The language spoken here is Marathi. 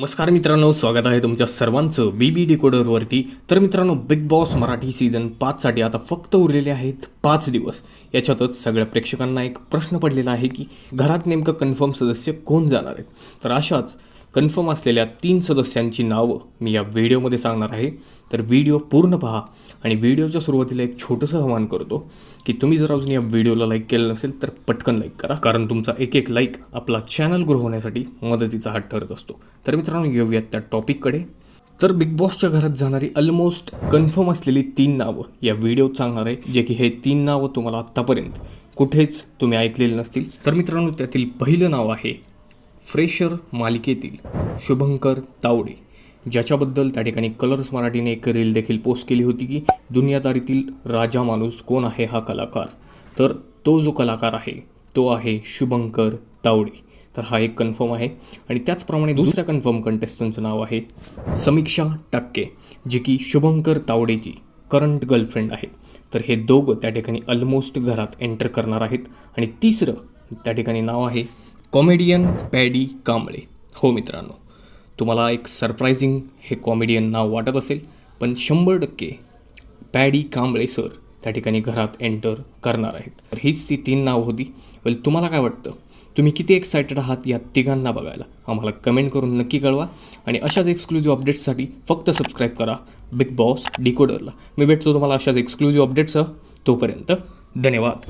नमस्कार मित्रांनो स्वागत आहे तुमच्या सर्वांचं बी बी डिकोडरवरती तर मित्रांनो बिग बॉस मराठी सीझन पाचसाठी आता फक्त उरलेले आहेत पाच दिवस. याच्यातच सगळ्या प्रेक्षकांना एक प्रश्न पडलेला आहे की घरात नेमकं कन्फर्म सदस्य कोण जाणार आहेत? तर अशाच कन्फर्म असलेल्या तीन सदस्यांची नावं मी या व्हिडिओमध्ये सांगणार आहे. तर व्हिडिओ पूर्ण पहा आणि व्हिडिओच्या सुरुवातीला एक छोटंसं आवाहन करतो की तुम्ही जर अजून या व्हिडिओला लाईक केलं नसेल तर पटकन लाईक करा. कारण तुमचा एक एक लाईक आपला चॅनल ग्रो होण्यासाठी मदतीचा हात ठरत असतो. तर मित्रांनो येऊयात त्या टॉपिककडे तर बिग बॉसच्या घरात जाणारी ऑलमोस्ट कन्फर्म असलेली तीन नावं या व्हिडिओत सांगणार आहे जे की हे तीन नावं तुम्हाला आत्तापर्यंत कुठेच तुम्ही ऐकलेले नसतील. तर मित्रांनो त्यातील पहिलं नाव आहे फ्रेशर मालिकेतील शुभंकर तावडे ज्याच्याबद्दल त्या ठिकाणी कलर्स मराठीने एक रील देखील पोस्ट केली होती की दुनियादारीतील राजा माणूस कोण आहे हा कलाकार? तर तो जो कलाकार आहे तो आहे शुभंकर तावडे. तर हा एक कन्फर्म आहे. आणि त्याचप्रमाणे दुसऱ्या कन्फर्म कंटेस्टंटचं नाव आहे समीक्षा टक्के जी की शुभंकर तावडेची करंट गर्लफ्रेंड आहे. तर हे दोघं त्या ठिकाणी ऑलमोस्ट घरात एंटर करणार आहेत. आणि तिसरं त्या ठिकाणी नाव आहे कॉमेडियन पॅडी कांबळे. हो मित्रांनो तुम्हाला एक सरप्रायझिंग हे कॉमेडियन नाव वाटत असेल पण शंभर टक्के पॅडी कांबळे सर त्या ठिकाणी घरात एंटर करणार आहेत. तर हीच ती तीन नावं होती. वेल तुम्हाला काय वाटतं? तुम्ही किती एक्सायटेड आहात या तिघांना बघायला? आम्हाला कमेंट करून नक्की कळवा. आणि अशाच एक्सक्लुझिव्ह अपडेट्ससाठी फक्त सबस्क्राईब करा बिग बॉस डिकोडरला मी भेटतो तुम्हाला अशाच एक्सक्लुझिव्ह अपडेट्ससह तोपर्यंत धन्यवाद.